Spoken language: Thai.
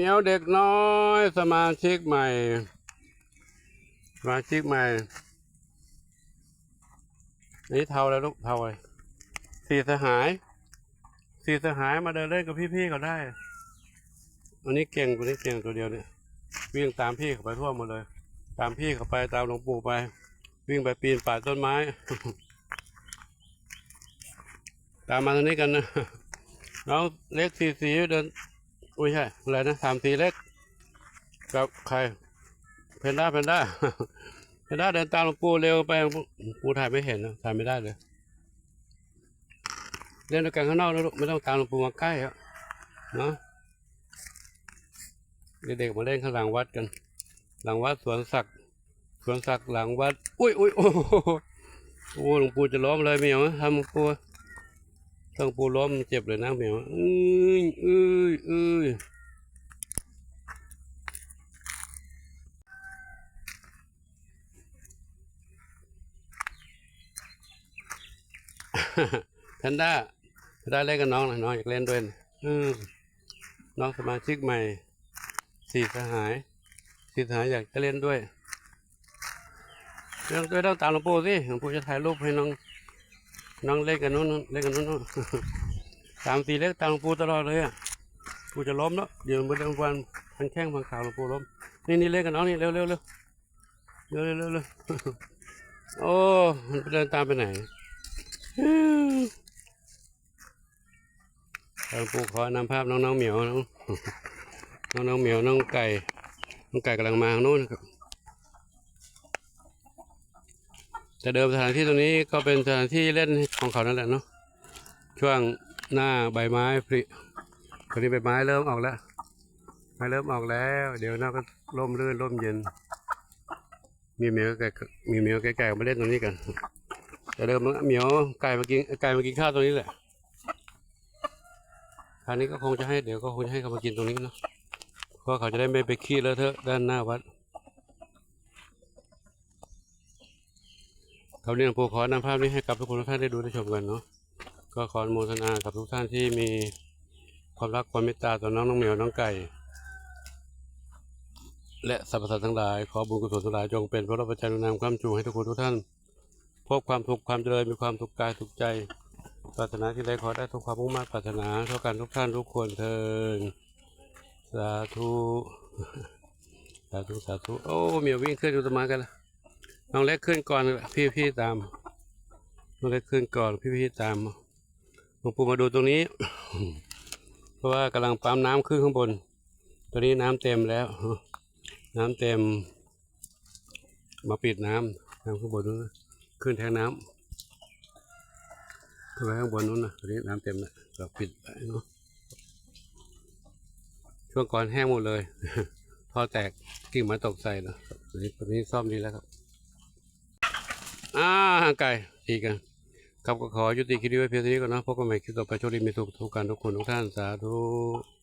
เมียวเด็กน้อย สมาชิกใหม่ สมาชิกใหม่ นี่เทาแล้วลูกเทาเลยสี่สหาย สี่สหายมาเดินเล่นกับพี่ๆก็ได้ อันนี้เก่งตัวนี้เก่งตัวเดียวเนี่ย วิ่งตามพี่เขาไปทั่วหมดเลย ตามพี่เขาไปตามหลวงปู่ไป วิ่งไปปีนป่ายต้นไม้ ตามมาทางนี้กันนะน้องเล็กสีสีเดิน อุ้ยใช่อะไรนะสามสีเล็ก กับใครเพนด้าเพนด้าเพนด้าเดินตามหลวงปู่เร็วไปหลวงปู่ถ่ายไม่เห็นนะถ่ายไม่ได้เลยเล่นด้วยกันข้างนอกนะลูกไม่ต้องตามหลวงปู่มาใกล้อะเนาะเด็กๆมาเล่นข้างหลังวัดกัน หลังวัดสวนสักดิ์สวนสักดิ์หลังวัด อุ้ยอุ้ยโอ้โหหลวงปู่จะล้อมเลยเหมียวทำหลว งปู่ถ้างปูล้มเจ็บเลยนะเหมียวเอ้ยเอ้ยเอ้ยแพนด้าแพนด้าเล่นกับน้องหน่อยน้องอยากเล่นด้วยนะอน้องสมาชิกใหม่สี่สหายสี่สหายอยากจะเล่นด้วยเรื่องด้วยต้องตามหลวงปู่สิหลวงปู่จะถ่ายรูปให้น้อง น้องเล่นกันนู้นเล่นกันนู้นสามสี่เล็กตามหลวงปู่ตลอดเลยอะปู่จะล้มแล้วเดี๋ยวมื่อวันวันพันแข้งพันขาหลวงปู่ล้มนี่นี่เล่นกับน้องนี่เร็วเร็วเร็วเร็วเร็วเร็วเร็วโอ้มันเดินตามไปไหนหลวงปู่ขอนำภาพน้องน้องเหมียวน้องน้องน้องเหมียวน้องไก่น้องไก่กำลังมาทางโน้นนะครับ แต่เดิมสถานที่ตรงนี้ก็เป็นสถานที่เล่นของเขานั่นแหละเนาะช่วงหน้าใบไม้ผลิตอนนี้ใบไม้เริ่มออกแล้วใบเริ่มออกแล้ว เดี๋ยวหน้าก็ร่มรื่นร่มเย็น มีเหมียวไก่มีเหมียวไก่ไก่มาเล่นตรงนี้กัน แต่เดิมเหมียวไก่มากินไก่มากินข้าวตรงนี้แหละคราวนี้ก็คงจะให้เดี๋ยวก็คงจะให้เขามากินตรงนี้เนาะเพราะเขาจะได้ไม่ไปขี้เลอะเทอะด้านหน้าวัด เขาเนี่ยหลวงปู่ขอนำภาพนี้ให้กับทุกคนทุกท่านได้ดูได้ชมกันเนาะก็ขอโมทนากับทุกท่านที่มีความรักความเมตตาต่อน้องน้องเหมียวน้องไก่ และสรรพสัตว์ทั้งหลาย ขอบุญกุศลทั้งหลายจงเป็นพระรับประจันนามความจูให้ทุกคนทุกท่านพบความสุขความเจริญมีความสุขกายสุขใจปรารถนาที่ใดขอได้ทุกความมุ่งมั่นปรารถนาเท่ากันทุกท่านทุกคนเทินสาธุสาธุสาธุโอ้เหมียววิ่งขึ้นอุตมะกันละ น้องเล็กขึ้นก่อนพี่พี่ตามน้องเล็กขึ้นก่อนพี่พี่ตามหลวงปู่มาดูตรงนี้ เพราะว่ากำลังปั๊มน้ำขึ้นข้างบน ตอนนี้น้ำเต็มแล้ว น้ำเต็ม มาปิดน้ำน้ำข้างบนนู้นขึ้นแทนน้ำขึ้นไปข้างบนนู้นนะตอนนี้น้ำเต็มแล้วก็ปิดไปเนาะช่วงก่อนแห้งหมดเลยท่อแตกกิ่งม้ตกใส่นะตอนนี้ตอนนี้ซ่อมดีแล้วครับ อ่าห่างไกลอีกกันครับก็ขอยุติคลิปนี้ไว้เพียงเท่านี้ก่อนนะพบกันใหม่คลิปต่อไปโชคดีมีสุขทุกการทุกคนทุกท่านสาธุ